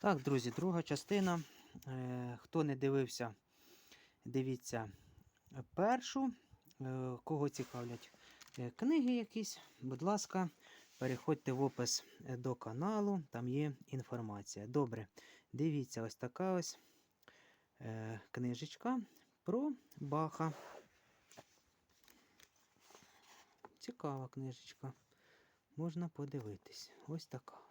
Так, друзі, друга частина. Е, Хто не дивився, дивіться першу. Е, Кого цікавлять е, книги якісь, будь ласка, переходьте в опис е, до каналу, там є інформація. Добре, дивіться, ось така ось е, книжечка про Баха. Цікава книжечка. Можна подивитись. Ось така.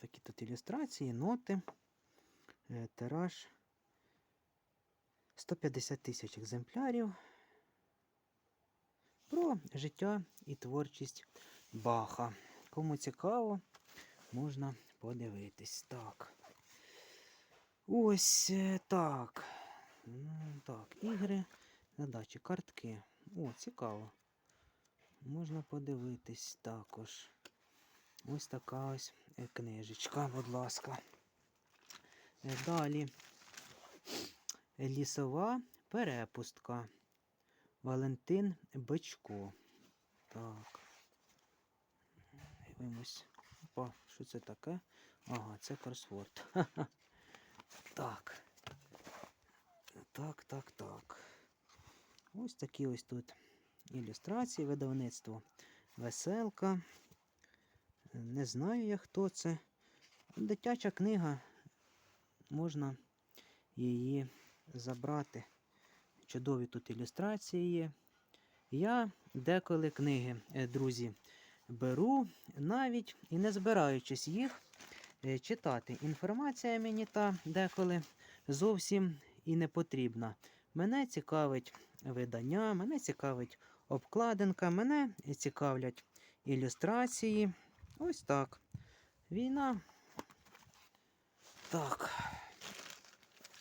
Такі тут ілюстрації, ноти, е, тираж 150 тисяч екземплярів. Про життя і творчість Баха. Кому цікаво, можна подивитись. Так. Ось е, так. Так, ігри, задачі, картки. О, цікаво. Можна подивитись також. Ось така ось книжечка, будь ласка. Е, Далі Е, лісова перепустка. Валентин Бичко. Так. Дивимось. Опа, що це таке? Ага, це кросворд. Так. Так, так, так. Ось такі ось тут ілюстрації, видавництво. Веселка. Не знаю я хто це. Дитяча книга. Можна її забрати. Чудові тут ілюстрації є. Я деколи книги, е, друзі, беру навіть і не збираючись їх е, читати. Інформація мені та деколи зовсім і не потрібна. Мене цікавить видання, мене цікавить обкладинка, мене цікавлять ілюстрації. Ось так. Війна. Так.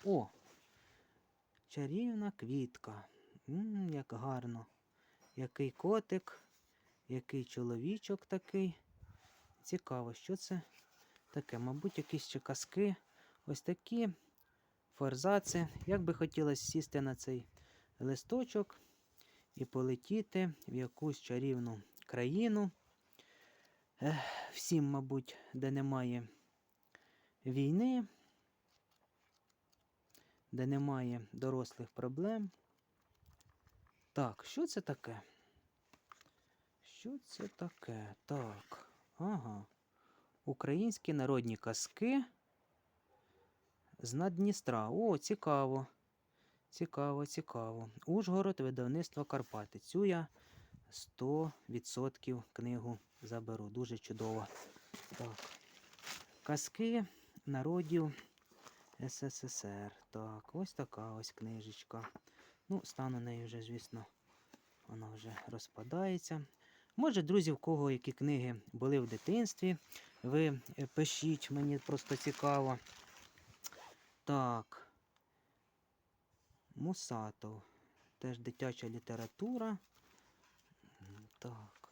О! Чарівна квітка. М, як гарно. Який котик, який чоловічок такий. Цікаво, що це таке? Мабуть, якісь ще казки. Ось такі форзаци. Як би хотілося сісти на цей листочок і полетіти в якусь чарівну країну. Всім, мабуть, де немає війни, де немає дорослих проблем. Так, що це таке? Що це таке? Так. Ага. Українські народні казки з Наддністра. О, цікаво. Цікаво, цікаво. Ужгород, видавництво Карпати. Цю я 100% книгу заберу. Дуже чудово. Так. Казки народів СССР. Так, ось така ось книжечка. Ну, стану нею вже, звісно, вона вже розпадається. Може, друзі, в кого які книги були в дитинстві, ви пишіть, мені просто цікаво. Так. Мусатов. Теж дитяча література. Так.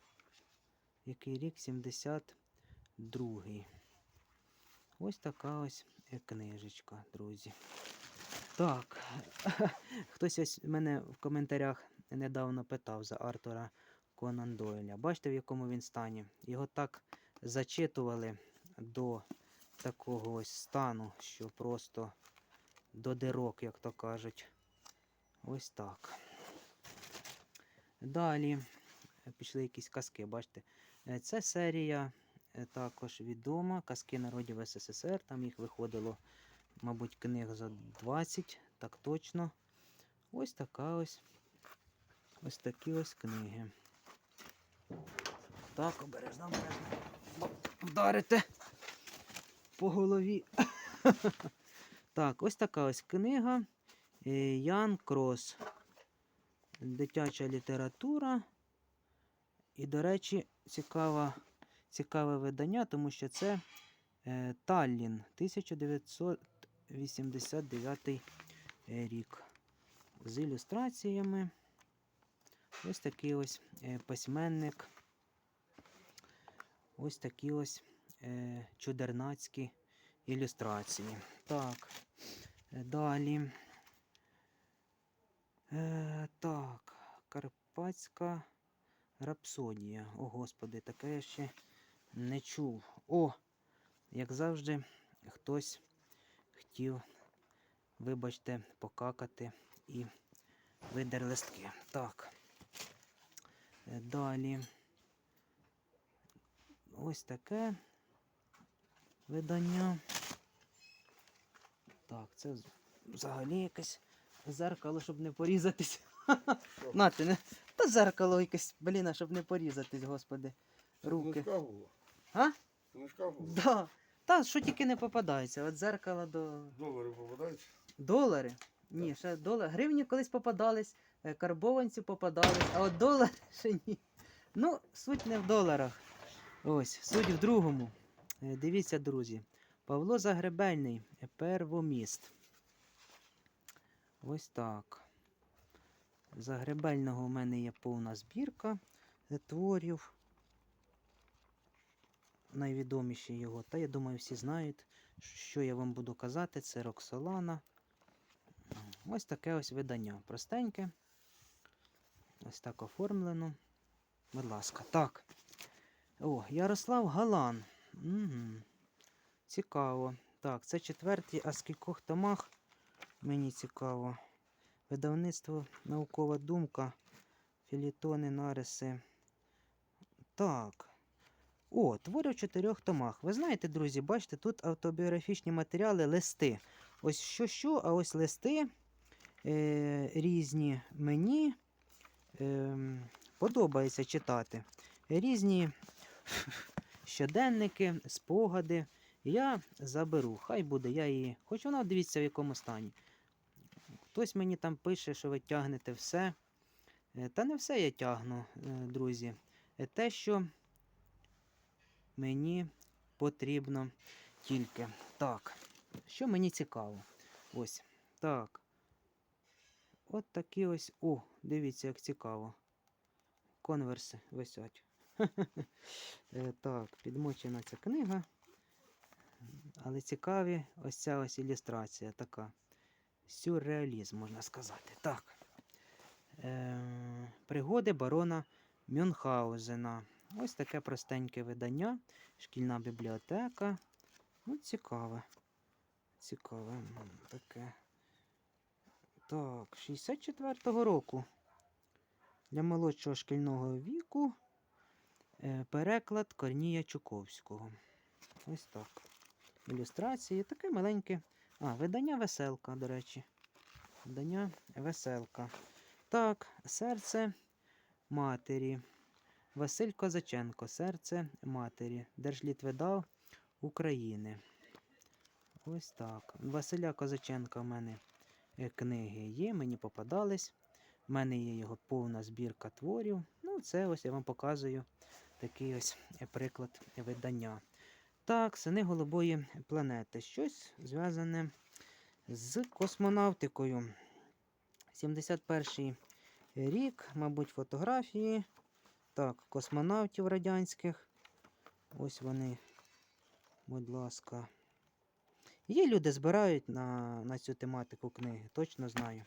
Який рік? 72-й. Ось така ось е, книжечка, друзі. Так. Хтось ось мене в коментарях недавно питав за Артура Конан Дойля. Бачите, в якому він стані? Його так зачитували до такого ось стану, що просто до дирок, як то кажуть. Ось так. Далі пішли якісь казки, бачите. Е, Це серія е, також відома. Казки народів СССР. Там їх виходило, мабуть, книг за 20, так точно. Ось така ось. Ось такі ось книги. Так, обережно, обережно. Вдарите по голові. так, ось така ось книга. Е, Ян Крос. Дитяча література. І, до речі, цікава, цікаве видання, тому що це е, Таллін, 1989 рік. З ілюстраціями. Ось такий ось е, письменник. Ось такі ось е, чудернацькі ілюстрації. Так, е, далі. Е, так, Карпатська рапсодія. О, Господи, таке я ще не чув. О! Як завжди, хтось хотів, вибачте, покакати і видер листки. Так. Далі. Ось таке видання. Так, це взагалі якесь зеркало, щоб не порізатись. Що? Нати, не. Та зеркало якесь, блін, щоб не порізатись, господи. Руки. Книжка була. А? Книжка була. Да. Та що тільки не попадається. От зеркало до Долари попадаються. долари. Ні, ще долар. Гривні колись попадались, е, карбованці попадались, а от долари ще ні. Ну, суть не в доларах. Ось, суть в другому. Е, Дивіться, друзі. Павло Загребельний, е, первоміст. Ось так. Загребельного у мене є повна збірка творів. Найвідоміші його. Та я думаю, всі знають, що я вам буду казати. Це Роксолана. Ось таке ось видання. Простеньке. Ось так оформлено. Будь ласка. Так. О, Ярослав Галан. Угу. Цікаво. Так, це четвертий, а з кількох томах мені цікаво. Видавництво Наукова думка. Філітони, нариси. Так. О, твори в чотирьох томах. Ви знаєте, друзі, бачите, тут автобіографічні матеріали, листи. Ось що, що, а ось листи е, різні мені е, подобається читати. Різні щоденники, спогади. Я заберу. Хай буде, я її. Хоч вона дивіться в якому стані. Хтось мені там пише, що ви тягнете все. Е, Та не все я тягну, е, друзі. Е, Те, що мені потрібно тільки. Так, що мені цікаво. Ось. Так. От такі ось. О, дивіться, як цікаво. Конверси висять. Так, підмочена ця книга. Але цікаві ось ця ось ілюстрація така. Сюрреалізм, можна сказати. Так. Е, Пригоди барона Мюнхгаузена. Ось таке простеньке видання. Шкільна бібліотека. Ну, цікаве. Цікаве. Таке. Так, 64-го року. Для молодшого шкільного віку. Е, Переклад Корнія Чуковського. Ось так. Ілюстрації. Таке маленьке. А, видання веселка, до речі. Видання веселка. Так, серце матері. Василь Козаченко. Серце матері. Держлітвидав України. Ось так. Василя Козаченка в мене е, книги є, мені попадались. У мене є його повна збірка творів. Ну, це ось я вам показую такий ось е, приклад видання. Так, сини голубої планети. Щось зв'язане з космонавтикою. 71 рік, мабуть, фотографії. Так, космонавтів радянських. Ось вони, будь ласка. Є люди збирають на, на цю тематику книги, точно знаю.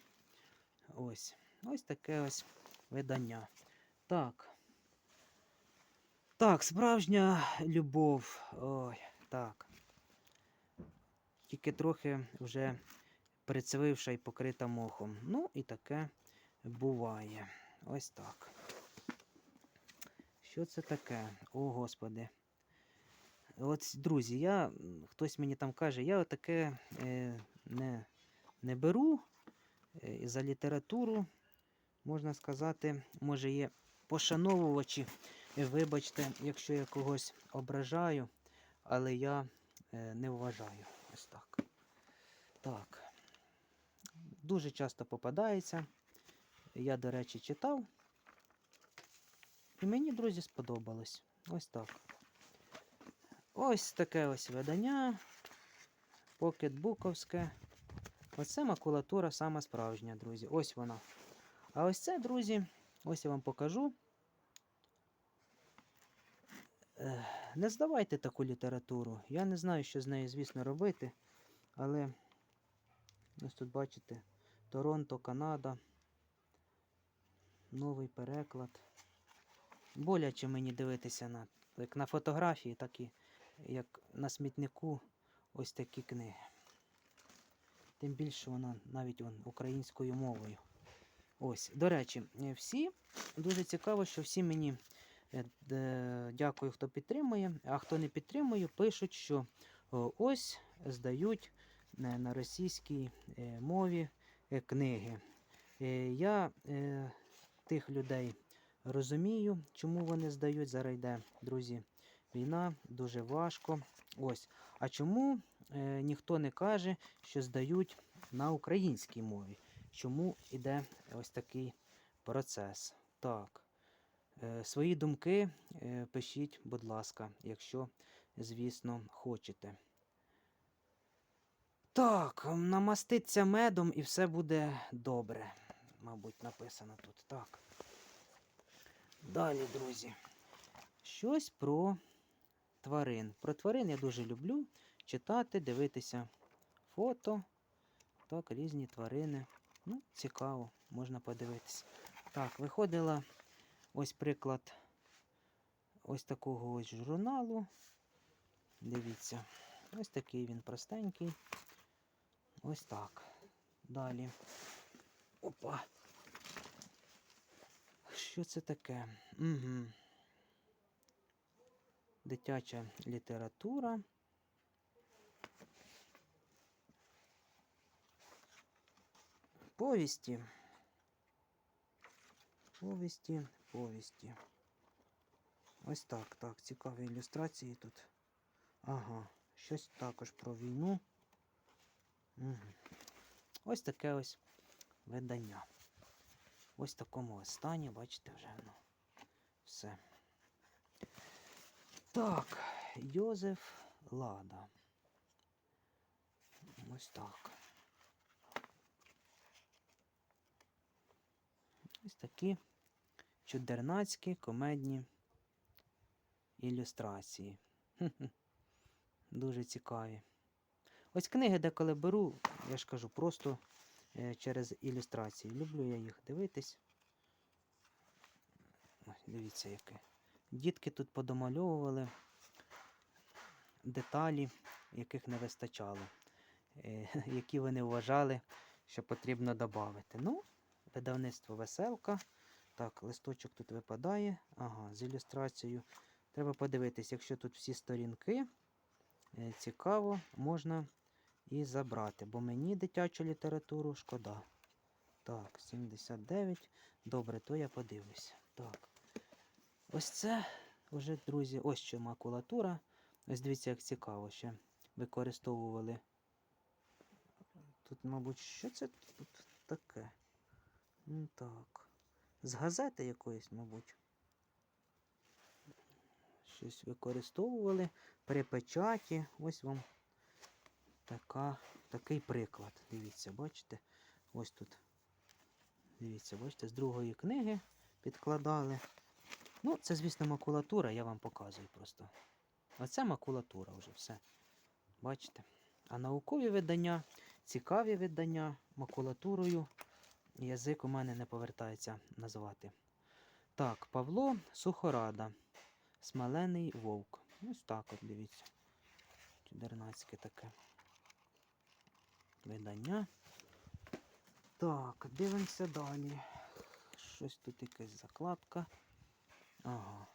Ось. Ось таке ось видання. Так. Так, справжня любов. Ой, так. Тільки трохи вже прицвивша і покрита мохом. Ну, і таке буває. Ось так. Що це таке? О, Господи. От, друзі, я, хтось мені там каже, я таке е, не, не беру е, за літературу, можна сказати, може є пошановувачі. Вибачте, якщо я когось ображаю, але я е, не вважаю. Ось так. Так. Дуже часто попадається. Я, до речі, читав. І мені, друзі, сподобалось. Ось так. Ось таке ось видання. Покетбуковське. Оце макулатура сама справжня, друзі. Ось вона. А ось це, друзі, ось я вам покажу. Не здавайте таку літературу. Я не знаю, що з нею, звісно, робити. Але ось тут бачите, Торонто, Канада. Новий переклад. Боляче мені дивитися на як на фотографії, так і як на смітнику ось такі книги. Тим більше вона навіть вон, українською мовою. Ось, до речі, всі дуже цікаво, що всі мені дякую, хто підтримує, а хто не підтримує, пишуть, що ось здають е, на російській е, мові е, книги. Е, Я е, тих людей розумію, чому вони здають. Зараз йде, друзі, війна, дуже важко. Ось. А чому е, ніхто не каже, що здають на українській мові? Чому йде ось такий процес? Так. Е, свої думки е, пишіть, будь ласка, якщо, звісно, хочете. Так, намаститься медом і все буде добре. Мабуть, написано тут. Так. Далі, друзі. Щось про тварин. Про тварин я дуже люблю читати, дивитися фото. Так, різні тварини. Ну, цікаво, можна подивитися. Так, виходила ось приклад ось такого ось журналу. Дивіться. Ось такий він простенький. Ось так. Далі. Опа. Що це таке? Угу. Дитяча література. Повісті. Повісті, повісті. Ось так, так, цікаві ілюстрації тут. Ага, щось також про війну. Угу. Ось таке ось видання. Ось в такому стані, бачите, вже ну, все. Так, Йозеф Лада. Ось так. Ось такі чудернацькі комедні ілюстрації. Дуже цікаві. Ось книги деколи беру, я ж кажу, просто е, через ілюстрації. Люблю я їх дивитись. Ось, дивіться, яке. Дітки тут подомальовували деталі, яких не вистачало, е, які вони вважали, що потрібно додати. Ну, видавництво веселка. Так, листочок тут випадає. Ага, з ілюстрацією. Треба подивитись, якщо тут всі сторінки. е, Цікаво, можна і забрати, бо мені дитячу літературу шкода. Так, 79. Добре, то я подивлюся. Так. Ось це вже, друзі, ось що макулатура. Ось дивіться, як цікаво ще використовували. Тут, мабуть, що це тут таке? Так. З газети якоїсь, мабуть. Щось використовували при печаті. Ось вам така, такий приклад. Дивіться, бачите? Ось тут. Дивіться, бачите, з другої книги підкладали. Ну, це, звісно, макулатура, я вам показую просто. Оце макулатура вже все. Бачите? А наукові видання, цікаві видання макулатурою. Язик у мене не повертається назвати. Так, Павло Сухорада. Смолений вовк. Ось так от дивіться. Чудернацьке таке видання. Так, дивимося далі. Щось тут якась закладка. Ага.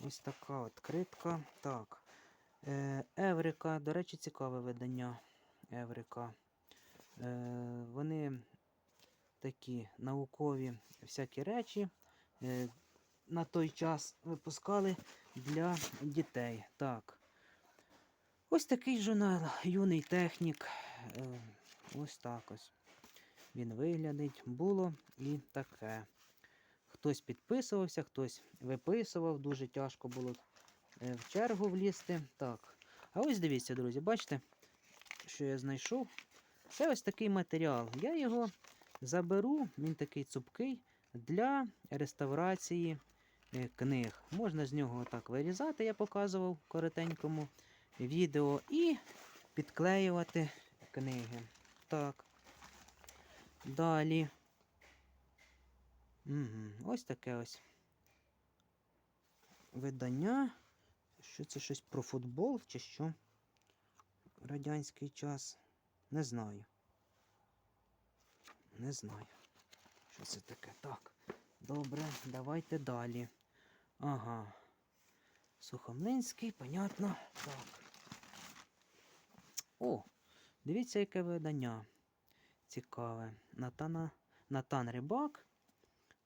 Ось така от критка. Так. Е, Еврика, до речі, цікаве видання. Еврика. Е, вони такі наукові всякі речі. Е, на той час випускали для дітей. Так. Ось такий журнал, юний технік. Е, ось так ось. Він виглядить. Було і таке. Хтось підписувався, хтось виписував, дуже тяжко було е, в чергу влізти. Так. А ось дивіться, друзі, бачите, що я знайшов? Це ось такий матеріал. Я його заберу, він такий цупкий, для реставрації е, книг. Можна з нього так вирізати, я показував в коротенькому відео, і підклеювати книги. Так. Далі. Угу. Ось таке ось. видання. Що це щось про футбол чи що? Радянський час. Не знаю. Не знаю. Що це таке? Так. Добре, давайте далі. Ага. Сухомлинський, понятно. Так. О, дивіться, яке видання. Цікаве. Натана, Натан Рибак,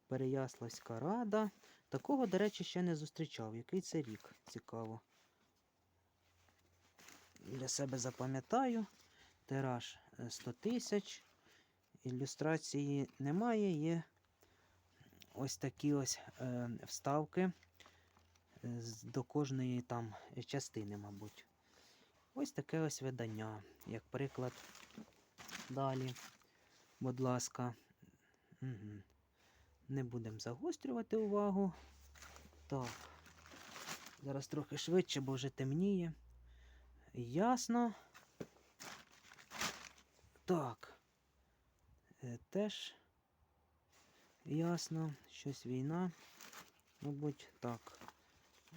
Переяславська рада. Такого, до речі, ще не зустрічав. Який це рік? Цікаво. Для себе запам'ятаю. Тираж е, 100 тисяч. Ілюстрації немає, є ось такі ось е, вставки е, до кожної там частини, мабуть. Ось таке ось видання, як приклад. Далі, будь ласка. Угу. Не будемо загострювати увагу. Так. Зараз трохи швидше, бо вже темніє. Ясно. Так. Е, теж ясно. Щось війна. Мабуть, так.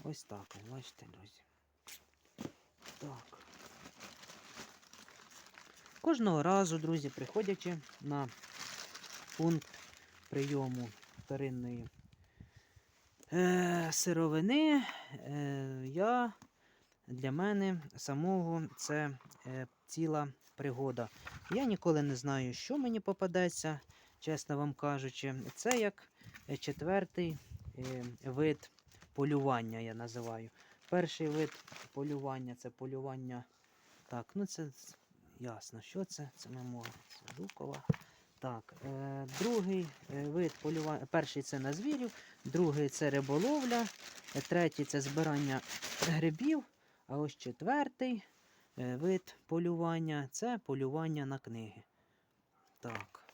Ось так, бачите, друзі. Так. Кожного разу, друзі, приходячи на пункт прийому вторинної е, сировини, е, я для мене самого це е, ціла пригода. Я ніколи не знаю, що мені попадеться, чесно вам кажучи. Це як е, четвертий е, вид полювання, я називаю. Перший вид полювання це полювання. Так, ну це ясно, що це? Це меморія, це Жукова. Так, е, другий е, вид полювання. Перший це на звірів, другий це риболовля, третій це збирання грибів, а ось четвертий вид полювання це полювання на книги. Так.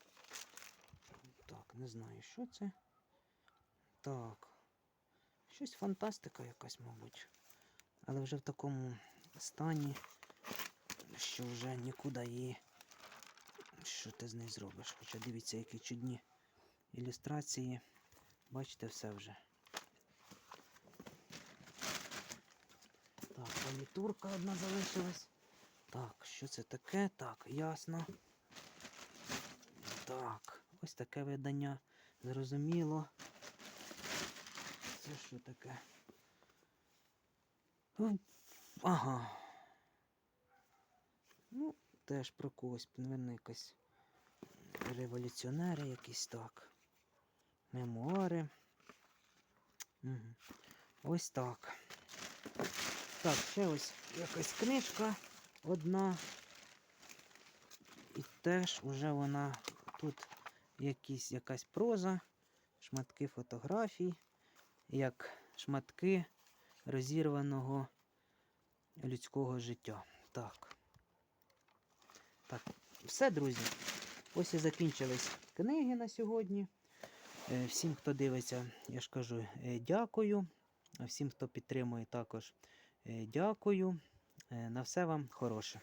Так, не знаю, що це. Так. Щось фантастика якась, мабуть. Але вже в такому стані, що вже нікуди її. Що ти з нею зробиш? Хоча дивіться, які чудні ілюстрації. Бачите, все вже. Так, палітурка одна залишилась. Так, що це таке? Так, ясно. Так, ось таке видання. Зрозуміло. Це що таке? Ага. Ну, теж про когось, напевно, якась революціонери якісь так. Мемуари. Угу. Ось так. Так, ще ось якась книжка одна. І теж уже вона тут якісь, якась проза, шматки фотографій, як шматки розірваного людського життя. Так. Так, все, друзі. Ось і закінчились книги на сьогодні. Е, Всім, хто дивиться, я ж кажу, е, дякую. А всім, хто підтримує, також е, дякую. Е, На все вам хороше.